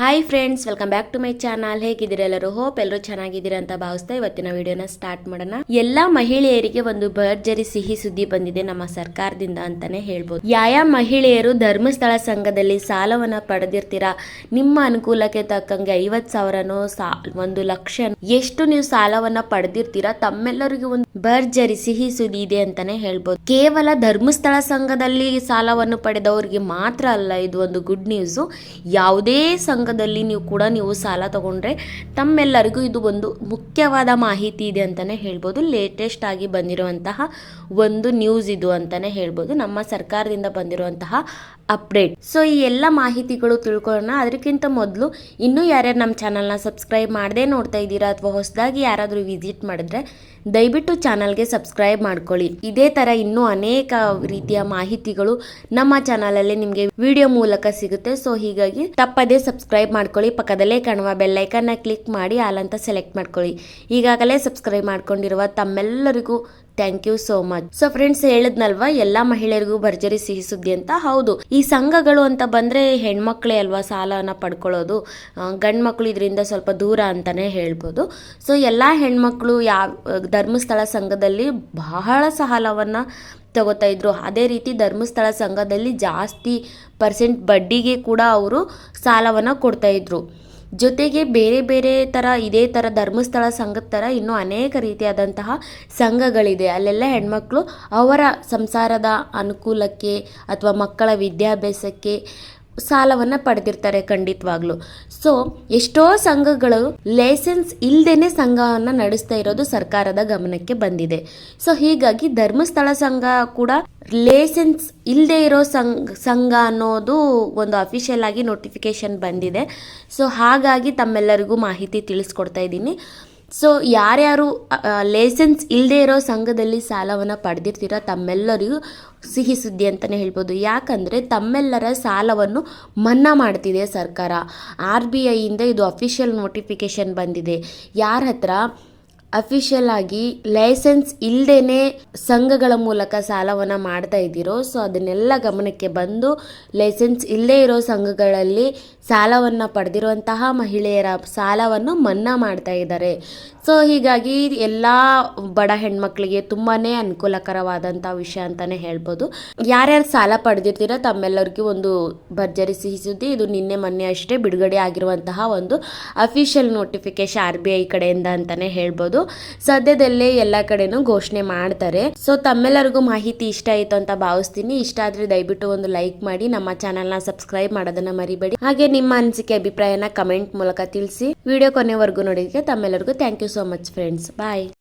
Hi friends welcome back to my channel ಹೇಗಿದ್ದೀರಾ ಎಲ್ಲರೂ hope ಎಲ್ಲರೂ ಚೆನ್ನಾಗಿದ್ದೀರಾ ಅಂತ ಭಾವಿಸ್ತಾ ಇವತ್ತಿನ ವಿಡಿಯೋನ ಸ್ಟಾರ್ಟ್ ಮಾಡೋಣ. ಎಲ್ಲಾ ಮಹಿಳೆಯರಿಗೆ ಒಂದು ಭರ್ಜರಿ ಸಿಹಿ ಸುದ್ದಿ ಬಂದಿದೆ ನಮ್ಮ ಸರ್ಕಾರದಿಂದ ಅಂತಾನೆ ಹೇಳ್ಬೋದು. ಯಾವ ಮಹಿಳೆಯರು ಧರ್ಮಸ್ಥಳ ಸಂಘದಲ್ಲಿ ಸಾಲವನ್ನ ಪಡೆದಿರ್ತೀರಾ? ನಿಮ್ಮ ಅನುಕೂಲಕ್ಕೆ ತಕ್ಕಂಗೆ ಐವತ್ ಸಾವಿರನೋ ಒಂದು ಲಕ್ಷ ಎಷ್ಟು ನೀವು ಸಾಲವನ್ನ ಪಡೆದಿರ್ತೀರಾ? ತಮ್ಮೆಲ್ಲರಿಗೂ ಒಂದು ಭರ್ಜರಿ ಸಿಹಿ ಸುದ್ದಿ ಇದೆ ಅಂತಾನೆ ಹೇಳ್ಬೋದು. ಕೇವಲ ಧರ್ಮಸ್ಥಳ ಸಂಘದಲ್ಲಿ ಸಾಲವನ್ನು ಪಡೆದವರಿಗೆ ಮಾತ್ರ ಅಲ್ಲ, ಇದು ಒಂದು ಗುಡ್ ನ್ಯೂಸ್ ಯಾವುದೇ ಸಂಘದಲ್ಲಿ ನೀವು ಕೂಡ ನೀವು ಸಾಲ ತಗೊಂಡ್ರೆ ತಮ್ಮೆಲ್ಲರಿಗೂ ಇದು ಒಂದು ಮುಖ್ಯವಾದ ಮಾಹಿತಿ ಇದೆ ಅಂತಾನೆ ಹೇಳ್ಬೋದು. ಲೇಟೆಸ್ಟ್ ಆಗಿ ಬಂದಿರುವಂತಹ ಒಂದು ನ್ಯೂಸ್ ಇದು ಅಂತಾನೆ ಹೇಳ್ಬೋದು. ನಮ್ಮ ಸರ್ಕಾರದಿಂದ ಬಂದಿರುವಂತಹ ಅಪ್ಡೇಟ್ ಸೊ ಈ ಎಲ್ಲ ಮಾಹಿತಿಗಳು ತಿಳ್ಕೊಳ್ಳೋಣ. ಅದಕ್ಕಿಂತ ಮೊದಲು ಇನ್ನೂ ಯಾರ್ಯಾರು ನಮ್ಮ ಚಾನಲ್ನ ಸಬ್ಸ್ಕ್ರೈಬ್ ಮಾಡದೆ ನೋಡ್ತಾ ಇದ್ದೀರಾ ಅಥವಾ ಹೊಸದಾಗಿ ಯಾರಾದರೂ ವಿಸಿಟ್ ಮಾಡಿದ್ರೆ ದಯವಿಟ್ಟು ಚಾನಲ್ಗೆ ಸಬ್ಸ್ಕ್ರೈಬ್ ಮಾಡ್ಕೊಳ್ಳಿ. ಇದೇ ಥರ ಇನ್ನೂ ಅನೇಕ ರೀತಿಯ ಮಾಹಿತಿಗಳು ನಮ್ಮ ಚಾನಲಲ್ಲಿ ನಿಮಗೆ ವಿಡಿಯೋ ಮೂಲಕ ಸಿಗುತ್ತೆ. ಸೊ ಹೀಗಾಗಿ ತಪ್ಪದೇ ಸಬ್ಸ್ಕ್ರೈಬ್ ಮಾಡ್ಕೊಳ್ಳಿ. ಪಕ್ಕದಲ್ಲೇ ಕಾಣುವ ಬೆಲ್ಲೈಕನ್ನ ಕ್ಲಿಕ್ ಮಾಡಿ ಆಲ್ ಸೆಲೆಕ್ಟ್ ಮಾಡ್ಕೊಳ್ಳಿ. ಈಗಾಗಲೇ ಸಬ್ಸ್ಕ್ರೈಬ್ ಮಾಡ್ಕೊಂಡಿರುವ ತಮ್ಮೆಲ್ಲರಿಗೂ thank you so much so friends ಹೇಳಿದ್ನಲ್ವಾ? ಎಲ್ಲಾ ಮಹಿಳೆಯರಿಗೂ ಭರ್ಜರಿ ಸಿಹಿ ಸುದ್ದಿ ಅಂತ? ಹೌದು. ಈ ಸಂಘಗಳು ಅಂತ ಬಂದ್ರೆ ಹೆಣ್ಮಕ್ಳೇ ಅಲ್ವಾ ಸಾಲನ ಪಡ್ಕೊಳ್ಳೋದು? ಗಂಡು ಮಕ್ಕಳು ಇದರಿಂದ ಸ್ವಲ್ಪ ದೂರ ಅಂತಾನೆ ಹೇಳ್ಬೋದು. ಸೊ ಎಲ್ಲಾ ಹೆಣ್ಮಕ್ಳು ಯಾವ ಧರ್ಮಸ್ಥಳ ಸಂಘದಲ್ಲಿ ಬಹಳ ಸಾಲವನ್ನ ತಗೋತಾ ಇದ್ರು. ಅದೇ ರೀತಿ ಧರ್ಮಸ್ಥಳ ಸಂಘದಲ್ಲಿ ಜಾಸ್ತಿ ಪರ್ಸೆಂಟ್ ಬಡ್ಡಿಗೆ ಕೂಡ ಅವರು ಸಾಲವನ್ನು ಕೊಡ್ತಾ ಇದ್ರು. ಜೊತೆಗೆ ಬೇರೆ ಬೇರೆ ಥರ ಇದೇ ಥರ ಧರ್ಮಸ್ಥಳ, ಸಂಘದ ಥರ ಇನ್ನೂ ಅನೇಕ ರೀತಿಯಾದಂತಹ ಸಂಘಗಳಿದೆ. ಅಲ್ಲೆಲ್ಲ ಹೆಣ್ಮಕ್ಳು ಅವರ ಸಂಸಾರದ ಅನುಕೂಲಕ್ಕೆ ಅಥವಾ ಮಕ್ಕಳ ವಿದ್ಯಾಭ್ಯಾಸಕ್ಕೆ ಸಾಲವನ್ನು ಪಡೆದಿರ್ತಾರೆ ಖಂಡಿತವಾಗ್ಲು. ಸೊ ಎಷ್ಟೋ ಸಂಘಗಳು ಲೈಸೆನ್ಸ್ ಇಲ್ಲದೇನೆ ಸಂಘವನ್ನು ನಡೆಸ್ತಾ ಇರೋದು ಸರ್ಕಾರದ ಗಮನಕ್ಕೆ ಬಂದಿದೆ. ಸೊ ಹೀಗಾಗಿ ಧರ್ಮಸ್ಥಳ ಸಂಘ ಕೂಡ ಲೈಸೆನ್ಸ್ ಇಲ್ಲದೆ ಇರೋ ಸಂಘ ಸಂಘ ಅನ್ನೋದು ಒಂದು ಅಫಿಷಿಯಲ್ ಆಗಿ ನೋಟಿಫಿಕೇಶನ್ ಬಂದಿದೆ. ಸೊ ಹಾಗಾಗಿ ತಮ್ಮೆಲ್ಲರಿಗೂ ಮಾಹಿತಿ ತಿಳಿಸ್ಕೊಡ್ತಾ ಇದ್ದೀನಿ. ಸೊ ಯಾರ್ಯಾರು ಲೈಸೆನ್ಸ್ ಇಲ್ಲದೆ ಇರೋ ಸಂಘದಲ್ಲಿ ಸಾಲವನ್ನು ಪಡೆದಿರ್ತೀರ ತಮ್ಮೆಲ್ಲರಿಗೂ ಸಿಹಿ ಸುದ್ದಿ ಅಂತಲೇ ಹೇಳ್ಬೋದು. ಯಾಕಂದರೆ ತಮ್ಮೆಲ್ಲರ ಸಾಲವನ್ನು ಮನ್ನಾ ಮಾಡ್ತಿದೆ ಸರ್ಕಾರ. ಆರ್ ಬಿ ಐಯಿಂದ ಇದು ಅಫಿಷಿಯಲ್ ನೋಟಿಫಿಕೇಶನ್ ಬಂದಿದೆ. ಯಾರ ಹತ್ರ ಅಫಿಷಿಯಲ್ ಆಗಿ ಲೈಸೆನ್ಸ್ ಇಲ್ಲದೇನೆ ಸಂಘಗಳ ಮೂಲಕ ಸಾಲವನ್ನು ಮಾಡ್ತಾ ಇದ್ದೀರೋ ಸೊ ಅದನ್ನೆಲ್ಲ ಗಮನಕ್ಕೆ ಬಂದು ಲೈಸೆನ್ಸ್ ಇಲ್ಲದೇ ಇರೋ ಸಂಘಗಳಲ್ಲಿ ಸಾಲವನ್ನು ಪಡೆದಿರುವಂತಹ ಮಹಿಳೆಯರ ಸಾಲವನ್ನು ಮನ್ನಾ ಮಾಡ್ತಾ ಇದ್ದಾರೆ. ಸೊ ಹೀಗಾಗಿ ಎಲ್ಲ ಬಡ ಹೆಣ್ಮಕ್ಳಿಗೆ ತುಂಬಾ ಅನುಕೂಲಕರವಾದಂಥ ವಿಷಯ ಅಂತಲೇ ಹೇಳ್ಬೋದು. ಯಾರ್ಯಾರು ಸಾಲ ಪಡೆದಿರ್ತೀರೋ ತಮ್ಮೆಲ್ಲರಿಗೂ ಒಂದು ಭರ್ಜರಿ ಸಿಹಿ ಸುದ್ದಿ, ಇದು ನಿನ್ನೆ ಮೊನ್ನೆ ಅಷ್ಟೇ ಬಿಡುಗಡೆ ಆಗಿರುವಂತಹ ಒಂದು official notification R B I ಕಡೆಯಿಂದ ಅಂತಲೇ ಹೇಳ್ಬೋದು. ಸದ್ಯದಲ್ಲೇ ಎಲ್ಲ ಕಡೆನೂ ಘೋಷಣೆ ಮಾಡ್ತಾರೆ. ಸೊ ತಮ್ಮೆಲ್ಲರಿಗೂ ಮಾಹಿತಿ ಇಷ್ಟ ಆಯಿತು ಅಂತ ಭಾವಿಸ್ತೀನಿ. ಇಷ್ಟ ಆದರೆ ದಯವಿಟ್ಟು ಒಂದು ಲೈಕ್ ಮಾಡಿ. ನಮ್ಮ ಚಾನಲ್ನ ಸಬ್ಸ್ಕ್ರೈಬ್ ಮಾಡೋದನ್ನ ಮರಿಬೇಡಿ. ಹಾಗೆ ನಿಮ್ಮ ಅನಿಸಿಕೆ, ಅಭಿಪ್ರಾಯನ ಕಮೆಂಟ್ ಮೂಲಕ ತಿಳಿಸಿ. ವಿಡಿಯೋ ಕೊನೆವರೆಗೂ ನೋಡಿದ್ದಕ್ಕೆ ತಮ್ಮೆಲ್ಲರಿಗೂ thank you so much friends bye